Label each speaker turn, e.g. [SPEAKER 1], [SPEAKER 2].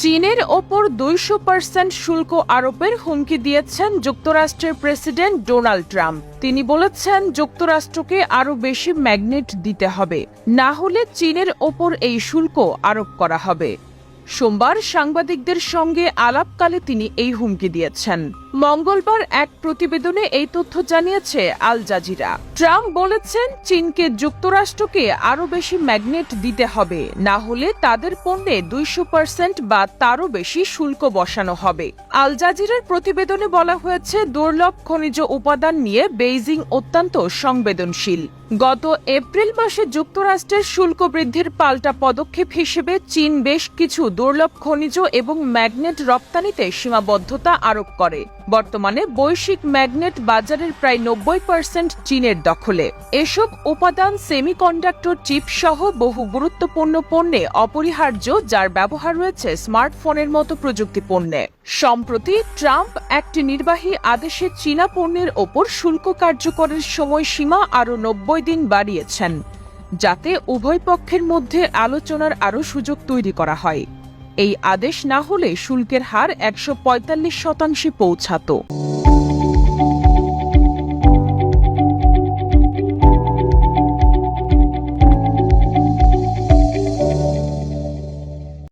[SPEAKER 1] চীনের ওপর দুইশো পার্সেন্ট শুল্ক আরোপের হুমকি দিয়েছেন যুক্তরাষ্ট্রের প্রেসিডেন্ট ডোনাল্ড ট্রাম্প। তিনি বলেছেন, যুক্তরাষ্ট্রকে আরও বেশি ম্যাগনেট দিতে হবে। না হলে চীনের ওপর এই শুল্ক আরোপ করা হবে। সোমবার সাংবাদিকদের সঙ্গে আলাপকালে তিনি এই হুমকি দিয়েছেন। মঙ্গলবার এক প্রতিবেদনে এই তথ্য জানিয়েছে আল জাজিরা। ট্রাম্প বলেছেন, চীনকে যুক্তরাষ্ট্রকে আরও বেশি ম্যাগনেট দিতে হবে। না হলে তাদের পণ্যে দুইশো পার্সেন্ট বা তারও বেশি শুল্ক বসানো হবে। আল জাজিরার প্রতিবেদনে বলা হয়েছে, দুর্লভ খনিজ উপাদান নিয়ে বেইজিং অত্যন্ত সংবেদনশীল। গত এপ্রিল মাসে যুক্তরাষ্ট্রের শুল্ক বৃদ্ধির পাল্টা পদক্ষেপ হিসেবে চীন বেশ কিছু দুর্লভ খনিজ এবং ম্যাগনেট রপ্তানিতে সীমাবদ্ধতা আরোপ করে। বর্তমানে বৈশ্বিক ম্যাগনেট বাজারের প্রায় নব্বই পার্সেন্ট চীনের দখলে। এসব উপাদান সেমিকন্ডাক্টর চিপ সহ বহু গুরুত্বপূর্ণ পণ্যে অপরিহার্য, যার ব্যবহার রয়েছে স্মার্টফোনের মতো প্রযুক্তি পণ্যে সম্প্রতি ট্রাম্প একটি নির্বাহী আদেশে চীনা পণ্যের ওপর শুল্ক কার্যকরের সময়সীমা আরও নব্বই দিন বাড়িয়েছেন, যাতে উভয় পক্ষের মধ্যে আলোচনার আরও সুযোগ তৈরি করা হয়। এই আদেশ না হলে শুল্কের হার একশো পঁয়তাল্লিশ শতাংশে পৌঁছাতো।